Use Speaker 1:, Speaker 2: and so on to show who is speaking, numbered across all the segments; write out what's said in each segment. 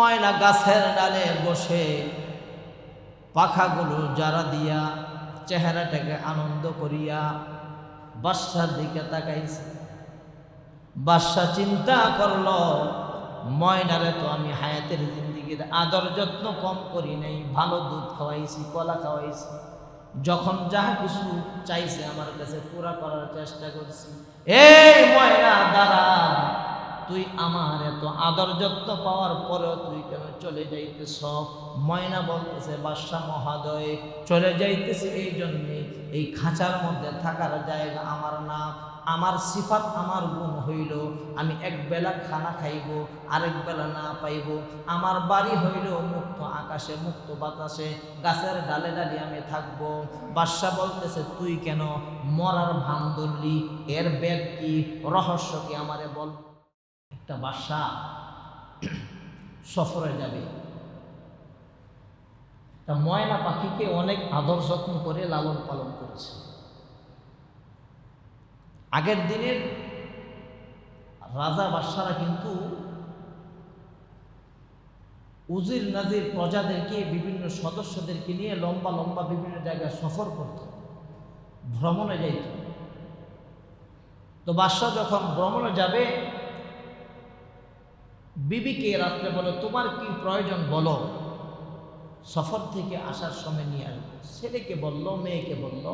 Speaker 1: ময়না গাছের ডালে বসে পাখাগুলো যারা দিয়া চেহারাটাকে আনন্দ করিয়া বাসার দিকে তাকাইছে। বাদশা চিন্তা করল, ময়নারে তো আমি হায়াতের জিন্দিগির আদর যত্ন কম করি নাই, ভালো দুধ খাওয়াইছি, কলা খাওয়াইছি। যখন যাহা কিছু চাইছে আমার কাছে পুরা করার চেষ্টা করছি। এই ময়না, দাঁড়া। তুই আমার এত আদর যত্ন পাওয়ার পরেও তুই কেন চলে যাইতেছ? ময়না বলতেছে বাদশাহ মহাদয়, চলে যাইতেছে এই জন্যে। এই খাঁচার মধ্যে থাকার জায়গা আমার না। আমার সিফাত আমার গুণ হইল। আমি এক বেলা খানা খাইব, আরেক বেলা না পাইব। আমার বাড়ি হইল মুক্ত আকাশে, মুক্ত বাতাসে। গাছের ডালে ডালে আমি থাকব। বাদশাহ বলতেছে, তুই কেন মরার ভান ধরলি? এর ব্যাগ কি? রহস্য কি আমারে বল? একটা বাদশা সফরে যাবে। তা ময়না পাখিকে অনেক আদর যত্ন করে লালন পালন করেছে। আগের দিনের রাজা বাদশারা কিন্তু উজির নাজির প্রজাদেরকে, বিভিন্ন সদস্যদেরকে নিয়ে লম্বা লম্বা বিভিন্ন জায়গায় সফর করত, ভ্রমণে যাইত। তো বাদশাহ যখন ভ্রমণে যাবে বিবিকে রাত্রে বলো, তোমার কি প্রয়োজন বলো? সফর থেকে আসার সময় নিয়ে আসব। ছেলেকে বলল, মেয়েকে বলল,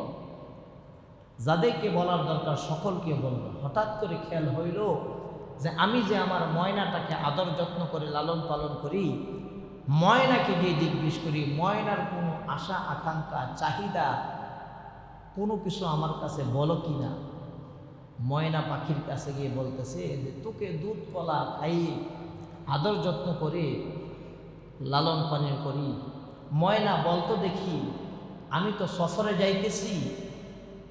Speaker 1: যাদেরকে বলার দরকার সকলকে বলল। হঠাৎ করে খেয়াল হইল যে আমি যে আমার ময়নাটাকে আদর যত্ন করে লালন পালন করি, ময়নাকে গিয়ে জিজ্ঞেস করি, ময়নার কোনো আশা, আকাঙ্ক্ষা, চাহিদা কোনো কিছু আমার কাছে বলো কি না? ময়না পাখির কাছে গিয়ে বলতেছে যে, তোকে দুধ, কলা খাইয়ে আদর যত্ন করে, লালন পালন করি। ময়না বলতো দেখি, আমি তো সফরে যাইতেছি,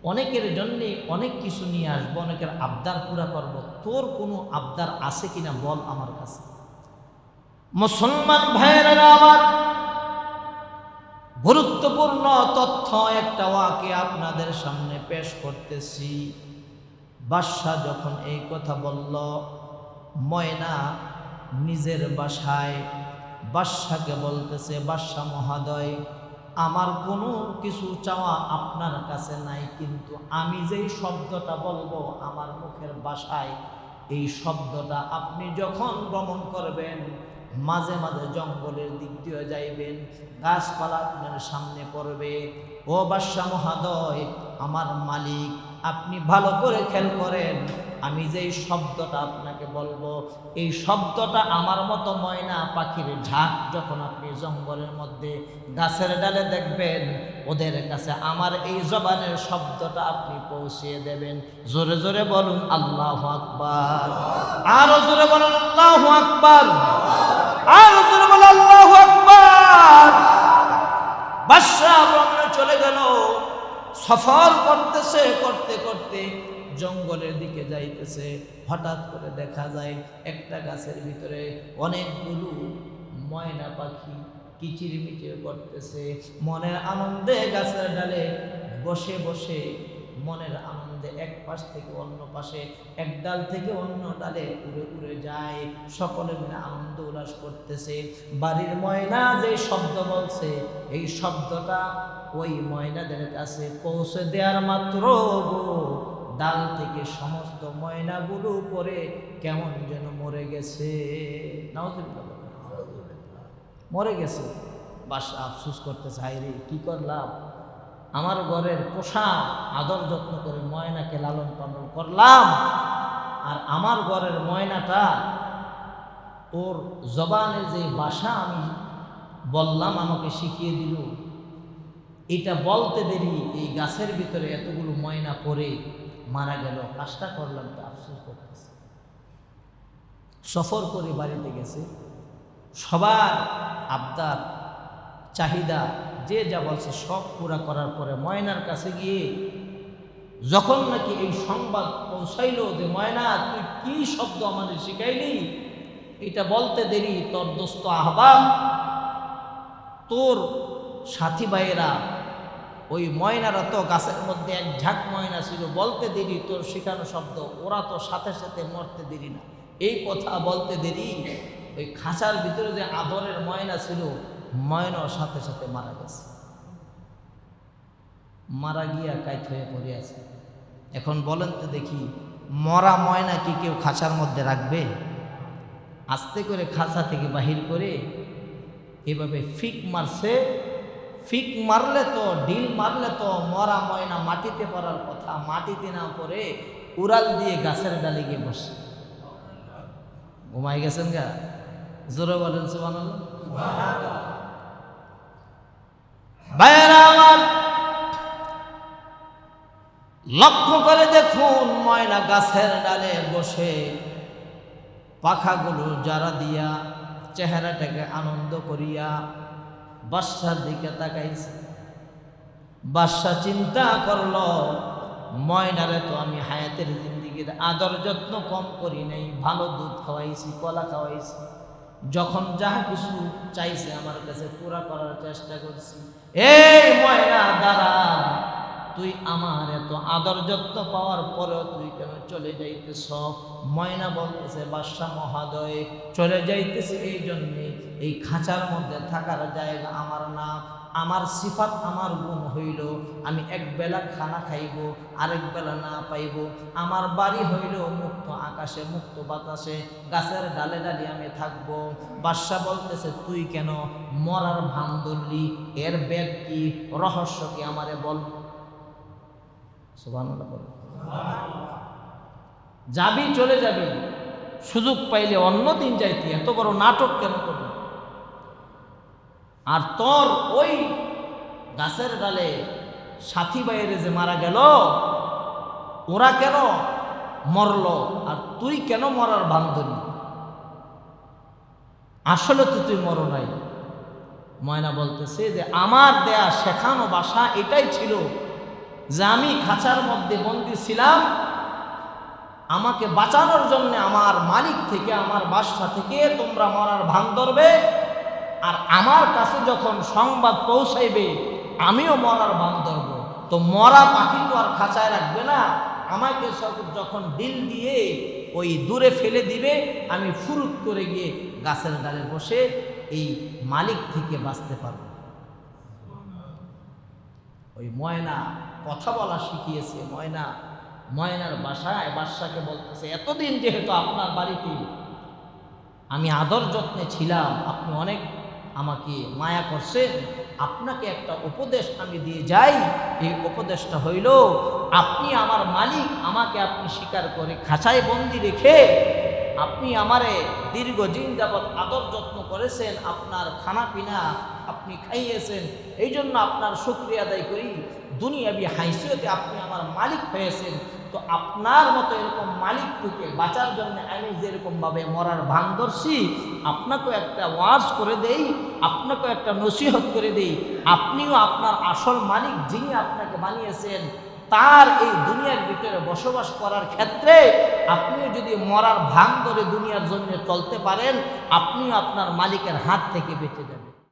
Speaker 1: অনেকের জন্যে অনেক কিছু নিয়ে আসব, অনেকের আবদার পুরা করব। তোর কোনো আবদার আছে কিনা বল আমার কাছে। মুসলমান ভাইয়েরা আমার, গুরুত্বপূর্ণ তথ্য একটা ওয়াকে আপনাদের সামনে পেশ করতেছি। বাদশাহ যখন এই কথা বলল, ময়না নিজের বাসায়, বাদশাকে বলতেছে বাদশাহ মহাদয়, আমার কোনো কিছু চাওয়া আপনার কাছে নাই, কিন্তু আমি যেই শব্দটা বলব আমার মুখের বাসায়, এই শব্দটা আপনি যখন ভ্রমণ করবেন, মাঝে মাঝে জঙ্গলের দিক দিয়ে যাইবেন, গাছপালা আপনার সামনে পড়বে, ও বাদশাহ মহাদয়, আমার মালিক আপনি ভালো করে খেয়াল করেন, আমি যেই শব্দটা আপনাকে বলব, এই শব্দটা আমার মতো ময়না পাখির ঝাঁক যখন আপনি জঙ্গলের মধ্যে গাছের ডালে দেখবেন, ওদের কাছে আমার এই জবানের শব্দটা আপনি পৌঁছিয়ে দেবেন। জোরে জোরে বলুন, আল্লাহ আকবার। আরও জোরে বলুন, আল্লাহ আকবার। আরও জোরে বলুন, আল্লাহ আকবার। বাদশাহ চলে গেল। সফর করতেছে, করতে করতে জঙ্গলের দিকে যাইতেছে। হঠাৎ করে দেখা যায় একটা গাছের ভিতরে অনেকগুলো ময়না পাখি কিচিরমিচির করতেছে। মনের আনন্দে গাছের ডালে বসে বসে মনের আনন্দে এক পাশ থেকে অন্য পাশে, এক ডাল থেকে অন্য ডালে উড়ে উড়ে যায়। সকলে মিলে আনন্দ উল্লাস করতেছে। বাড়ির ময়না যে শব্দ বলছে, এই শব্দটা ওই ময়নাদের কাছে পৌঁছে দেওয়ার মাত্র ডাল থেকে সমস্ত ময়নাগুলো পরে কেমন যেন মরে গেছে। মরে গেছে। বাস আফসুস করতে চাই রে, কী করলাম? আমার ঘরের পোষা আদর যত্ন করে ময়নাকে লালন পালন করলাম। আর আমার ঘরের ময়নাটা, ওর জবানের যে ভাষা আমি বললাম, আমাকে শিখিয়ে দিল। এটা বলতে দেরি, এই গাছের ভিতরে এতগুলো ময়না পরে মারা গেল, কাজটা করলাম তো আফসোস করতেছে। সফর করে বাড়িতে গেছে। সবার আবদার, চাহিদা, যে যা বলছে সব পুরা করার পরে ময়নার কাছে গিয়ে যখন নাকি এই সংবাদ পৌঁছাইল যে, ময়না, তুই কি শব্দ আমাদের শিখাইলি? এটা বলতে দেরি, তোর দোস্ত আহ্বান, তোর সাথী ভাইয়েরা ওই ময়নারা তো গাছের মধ্যে এক ঝাঁক ময়না ছিল, বলতে দেরি তোর শেখানো শব্দ, ওরা তো সাথে সাথে মরতে দেরি না। এই কথা বলতে দেরি, ওই খাঁচার ভিতরে যে আদরের ময়না ছিল ময়নার সাথে সাথে মারা গেছে। মারা গিয়া কাইত হয়ে পড়ে আছে। এখন বলেন তো দেখি, মরা ময়না কি কেউ খাঁচার মধ্যে রাখবে? আস্তে করে খাঁচা থেকে বাহির করে এভাবে ফিক মারছে ফিক মারলে তো ডিল মারলে তো মরা ময়না মাটিতে পড়ার কথা। মাটিতে না পড়ে উড়াল দিয়ে গাছের ডালে গিয়ে বসে। ঘুমাই গেছেন গা? জোরে বলেন সুবান লক্ষ্য করে দেখুন ময়না গাছের ডালে বসে পাখাগুলো যারা দিয়া চেহারাটাকে আনন্দ করিয়া বাসার দিকে তাকাইছে। বাদশা চিন্তা করল, ময়নারে তো আমি হায়াতের জিন্দিগির আদর যত্ন কম করি নাই, ভালো দুধ খাওয়াইছি, কলা খাওয়াইছি। যখন যাহা কিছু চাইছে আমার কাছে পুরা করার চেষ্টা করছি। এই ময়না, দাঁড়া। তুই আমার এত আদর যত্ন পাওয়ার পরেও তুই কেন চলে যাইতেছ? ময়না বলতেছে, বাদশাহ মহাদয়, চলে যাইতেছে এই জন্যে। এই খাঁচার মধ্যে থাকার জায়গা আমার না। আমার সিফাত আমার গুণ হইল। আমি এক বেলা খানা খাইব, আরেক বেলা না পাইব। আমার বাড়ি হইল মুক্ত আকাশে, মুক্ত বাতাসে। গাছের ডালে ডালে আমি থাকব। বাদশাহ বলতেছে, তুই কেন মরার ভান ধরলি? এর ব্যাগ কি? রহস্য কি আমারে বল? যাবি চলে যাবি, সুযোগ পাইলে অন্য দিন যাইতি, এত বড় নাটক কেন করবি? আর তোর ওই গাছের ডালে সাথী বাইরে যে মারা গেল, ওরা কেন মরল আর তুই কেন মরার বান্ধবী? আসলে তো তুই মর নাই। ময়না বলতেছে যে, আমার দেয়া শেখানো বাসা এটাই ছিল যে আমি খাঁচার মধ্যে বন্দি ছিলাম, আমাকে বাঁচানোর জন্য আমার মালিক থেকে, আমার বাসা থেকে তোমরা মরার ভান ধরবে। আর আমার কাছে যখন সংবাদ পৌঁছাইবে, আমিও মরার ভান ধরব। তো মরা পাখি তো আর খাঁচায় রাখবে না। আমাকে যখন ডিল দিয়ে ওই দূরে ফেলে দিবে, আমি ফুরুত করে গিয়ে গাছের ডালে বসে এই মালিক থেকে বাঁচতে পারব। ওই ময়না কথা বলা শিখিয়েছে, ময়না, ময়নার বাসায় বাদশাকে বলতেছে, এতদিন যেহেতু আপনার বাড়িতে আমি আদর যত্নে ছিলাম, আপনি অনেক আমাকে মায়া করছেন, আপনাকে একটা উপদেশ আমি দিয়ে যাই। এই উপদেশটা হইল, আপনি আমার মালিক, আমাকে আপনি স্বীকার করে খাঁচায় বন্দি রেখে আপনি আমারে দীর্ঘদিন যাবৎ আদর যত্ন করেছেন, আপনার খানা পিনা আপনি খাইয়েছেন এই জন্য আপনার শুক্রিয়া আদায় করি। দুনিয়াবি হাইসিয়তে আপনি আমার মালিক হয়েছেন, তো আপনার মতো এরকম মালিক থেকে বাঁচার জন্য আমি যেরকমভাবে মরার ভান ধরছি, আপনাকেও একটা ওয়াজ করে দেই, আপনাকেও একটা নসিহত করে দেই। আপনিও আপনার আসল মালিক যিনি আপনাকে বানিয়েছেন তার এই দুনিয়ার ভিতরে বসবাস করার ক্ষেত্রে আপনিও যদি মরার ভান ধরে দুনিয়ার জমিনে চলতে পারেন, আপনিও আপনার মালিকের হাত থেকে বেঁচে যাবেন।